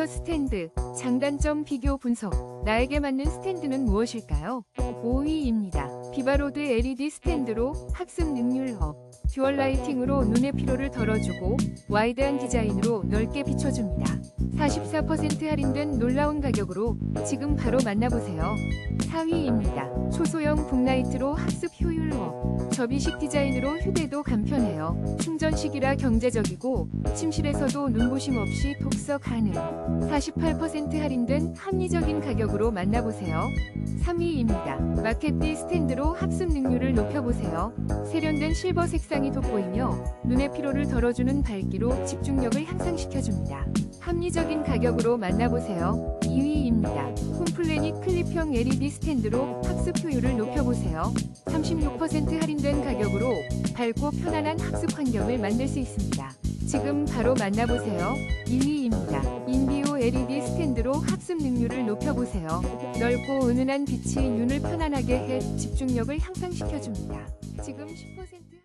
5 스탠드, 장단점 비교 분석. 나에게 맞는 스탠드는 무엇일까요? 5위입니다. 비바로드 LED 스탠드로 학습 능률 업. 듀얼 라이팅으로 눈의 피로를 덜어주고 와이드한 디자인으로 넓게 비춰줍니다. 44% 할인된 놀라운 가격으로 지금 바로 만나보세요. 4위입니다. 초소형 북라이트로 학습 효율 업. 접이식 디자인으로 휴대도 간편해요. 충전식이라 경제적이고 침실에서도 눈부심 없이 독서 가능. 48% 할인된 합리적인 가격으로 만나보세요. 3위입니다. 마켓디 스탠드로 학습 능률을 높여보세요. 세련된 실버 색상이 돋보이며 눈의 피로를 덜어주는 밝기로 집중력을 향상시켜줍니다. 합리적인 가격으로 만나보세요. 2위입니다. 홈플래닛 클립형 LED 스탠드로 학습 효율을 높여보세요. 36% 할인된 가격으로 밝고 편안한 학습 환경을 만들 수 있습니다. 지금 바로 만나보세요. 1위입니다. 인비오 LED 스탠드로 학습 능률을 높여보세요. 넓고 은은한 빛이 눈을 편안하게 해 집중력을 향상시켜줍니다. 지금 10%